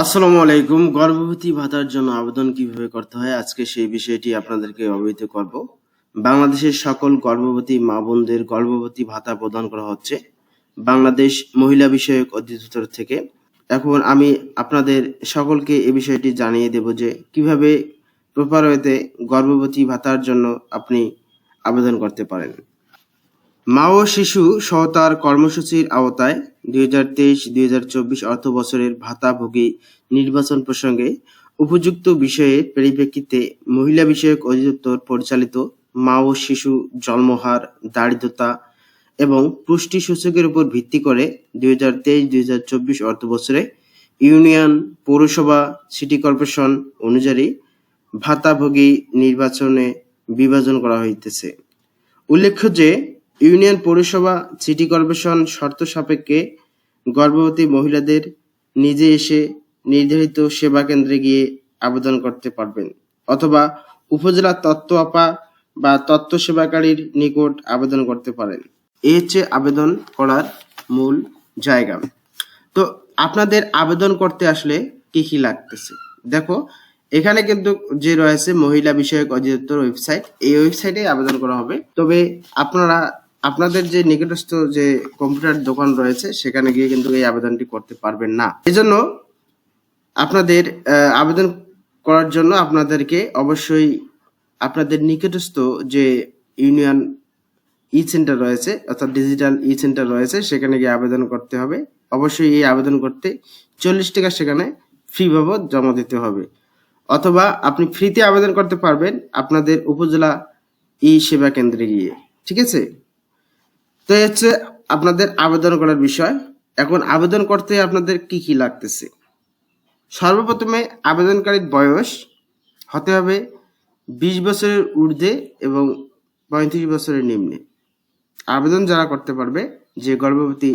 আসসালামু আলাইকুম। গর্ভবতী ভাতার জন্য আবেদন কীভাবে করতে হয়? আজকে সেই বিষয়টি আপনাদেরকে অবহিত করব। বাংলাদেশের সকল গর্ভবতী মা বোনদের গর্ভবতী ভাতা প্রদান করা হচ্ছে বাংলাদেশ মহিলা বিষয়ক অধিদপ্তর থেকে। এখন আমি আপনাদের সকলকে এই বিষয়টি জানিয়ে দেব যে কীভাবে প্রপার ওয়েতে গর্ভবতী ভাতার জন্য আপনি আবেদন করতে পারেন। মা ও শিশু সহতার কর্মসূচির আওতায় দুই হাজার তেইশ, দুই হাজার চব্বিশ অর্থ বছরের ভাতাভোগী নির্বাচন প্রসঙ্গে উপযুক্ত বিষয়ের পরিপ্রেক্ষিতে মহিলা বিষয়ক অধিদপ্তর পরিচালিত মা ও শিশু জন্মহার, দারিদ্রতা এবং পুষ্টি সূচকের উপর ভিত্তি করে দুই হাজার তেইশ, দুই হাজার চব্বিশ অর্থ বছরে ইউনিয়ন, পৌরসভা, সিটি কর্পোরেশন অনুযায়ী ভাতাভোগী নির্বাচনে বিভাজন করা হইতেছে। উল্লেখ্য যে ইউনিয়ন পৌরসভা, সিটি কর্পোরেশন শর্ত সাপেক্ষে গর্ভবতী মহিলাদের নিজে এসে নির্ধারিত সেবা কেন্দ্রে গিয়ে আবেদন করতে পারবেন অথবা উপজেলা তত্ত্ব আপা বা তত্ত্ব সেবাকারীর নিকট আবেদন করতে পারেন। এ হচ্ছে আবেদন করার মূল জায়গা। তো আপনাদের আবেদন করতে আসলে কি কি লাগতেছে? দেখো, এখানে কিন্তু যে রয়েছে মহিলা বিষয়ক অধিদপ্তর ওয়েবসাইট, এই ওয়েবসাইটে আবেদন করা হবে। তবে আপনারা আপনাদের যে নিকটস্থ যে কম্পিউটার দোকান রয়েছে, সেখানে গিয়ে কিন্তু এই আবেদনটি করতে পারবেন না। এজন্য আপনাদের আবেদন করার জন্য আপনাদেরকে অবশ্যই আপনাদের নিকটস্থ যে ইউনিয়ন ই সেন্টার রয়েছে, অর্থাৎ ডিজিটাল ই সেন্টার রয়েছে, সেখানে গিয়ে আবেদন করতে হবে। অবশ্যই এই আবেদন করতে চল্লিশ টাকা সেখানে ফি বাবদ জমা দিতে হবে। অথবা আপনি ফ্রিতে আবেদন করতে পারবেন আপনাদের উপজেলা ই সেবা কেন্দ্রে গিয়ে। ঠিক আছে? তো হচ্ছে আপনাদের আবেদন করার বিষয়। এখন আবেদন করতে আপনাদের কি কি লাগতেছে? সর্বপ্রথমে আবেদনকারীর বয়স হতে হবে বিশ বছরের ঊর্ধ্বে এবং পঁয়ত্রিশ বছরের নিম্নে। আবেদন যারা করতে পারবে, যে গর্ভবতী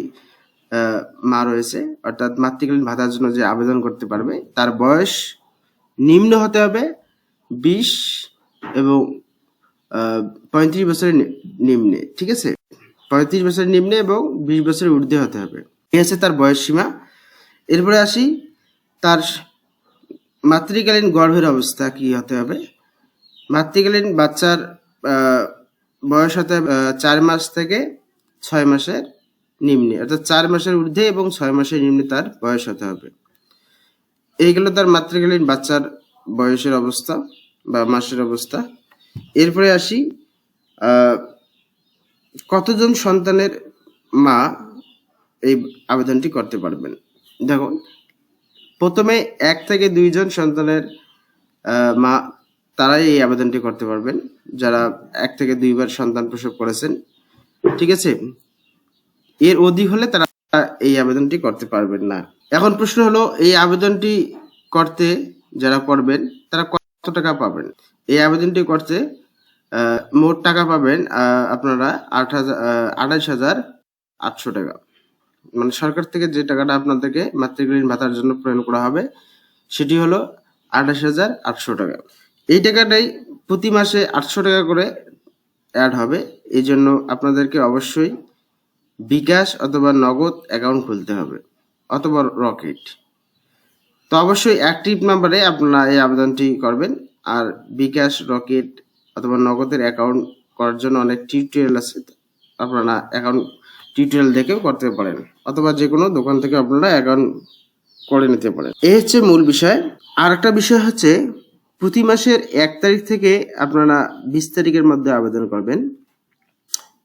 মা রয়েছে, অর্থাৎ মাতৃকালীন ভাতার জন্য যে আবেদন করতে পারবে, তার বয়স নিম্ন হতে হবে বিশ এবং পঁয়ত্রিশ বছরের নিম্নে, ঠিক আছে? পঁয়ত্রিশ বছরের নিম্নে এবং বিশ বছরের ঊর্ধ্বে হতে হবে। এই হচ্ছে তার বয়স সীমা। এরপরে আসি তার মাতৃকালীন গর্ভের অবস্থা কি হতে হবে? মাতৃকালীন বাচ্চার বয়স হতে হবে, চার মাস থেকে ছয় মাসের নিম্নে অর্থাৎ চার মাসের ঊর্ধ্বে এবং ছয় মাসের নিম্নে তার বয়স হতে হবে। এইগুলো তার মাতৃকালীন বাচ্চার বয়সের অবস্থা বা মাসের অবস্থা। এরপরে আসি কতজন সন্তানের মা এই আবেদনটি করতে পারবেন? দেখুন, প্রথমে এক থেকে দুইজন সন্তানের মা, তারাই এই আবেদনটি করতে পারবেন। যারা এক থেকে দুইবার সন্তান প্রসব করেছেন, ঠিক আছে? এর অধিক হলে তারা এই আবেদনটি করতে পারবেন না। এখন প্রশ্ন হলো, এই আবেদনটি করতে যারা করবেন তারা কত টাকা পাবেন? এই আবেদনটি করতে মোট টাকা পাবেন আপনারা আট হাজার আঠাইশ হাজার আটশো টাকা। মানে সরকার থেকে যে টাকাটা আপনাদেরকে মাতৃকালীন ভাতার জন্য প্রদান করা হবে, সেটি হলো আঠাশ হাজার আটশো টাকা। এই টাকাটাই প্রতি মাসে আটশো টাকা করে অ্যাড হবে। এই জন্য আপনাদেরকে অবশ্যই বিকাশ অথবা নগদ অ্যাকাউন্ট খুলতে হবে, অথবা রকেট। তো অবশ্যই অ্যাক্টিভ নাম্বারে আপনারা এই আবেদনটি করবেন, আর বিকাশ, রকেট অথবা নগদের অ্যাকাউন্ট করার জন্য অনেক টিউটোরিয়াল আছে। আপনারা অ্যাকাউন্ট টিউটোরিয়াল দেখেও করতে পারেন। অথবা যে কোনো দোকান থেকে আপনারা অ্যাকাউন্ট করে নিতে পারেন। এই হচ্ছে মূল বিষয়। আর একটা বিষয় হচ্ছে, প্রতি মাসের এক তারিখ থেকে আপনারা বিশ তারিখের মধ্যে আবেদন করবেন।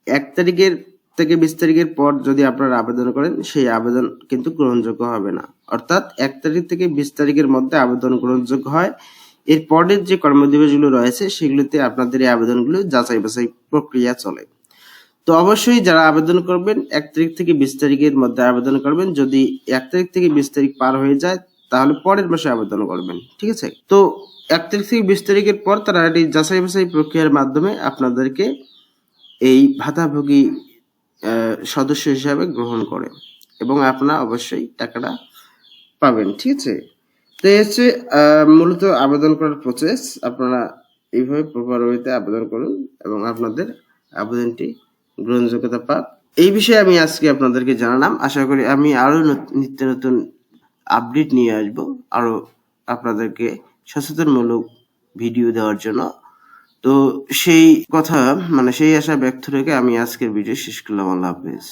এক তারিখের থেকে বিশ তারিখের পর যদি আপনারা আবেদন করেন, সেই আবেদন কিন্তু গ্রহণযোগ্য হবে না। অর্থাৎ এক তারিখ থেকে বিশ তারিখের মধ্যে আবেদন গ্রহণযোগ্য হয়। এর পরের যে কর্মদিবসগুলো রয়েছে, সেগুলোতে আপনাদের এই আবেদনগুলো যাচাই বাছাই প্রক্রিয়া চলে। তো অবশ্যই যারা আবেদন করবেন, এক তারিখ থেকে বিশ তারিখের মধ্যে আবেদন করবেন। যদি এক তারিখ থেকে বিশ তারিখ পার হয়ে যায়, তাহলে পরের মাসে আবেদন করবেন, ঠিক আছে? তো এক তারিখ থেকে বিশ তারিখের পর তারা এটি যাচাই বাছাই প্রক্রিয়ার মাধ্যমে আপনাদেরকে এই ভাতাভোগী সদস্য হিসাবে গ্রহণ করে এবং আপনারা অবশ্যই টাকাটা পাবেন, ঠিক আছে? তো হচ্ছে মূলত আবেদন করার প্রসেস আপনারা এইভাবে প্রপার ওয়েতে আবেদন করুন এবং আপনাদের আবেদনটি গ্রহণযোগ্যতা পাক। এই বিষয়ে আমি আজকে আপনাদেরকে জানালাম। আশা করি আমি আরও নত- নিত্য নতুন আপডেট নিয়ে আসব, আরও আপনাদেরকে সচেতনমূলক ভিডিও দেওয়ার জন্য। তো সেই কথা মানে সেই আশা ব্যক্ত রেখে আমি আজকের ভিডিও শেষ করলাম। আল্লাহ হাফেজ।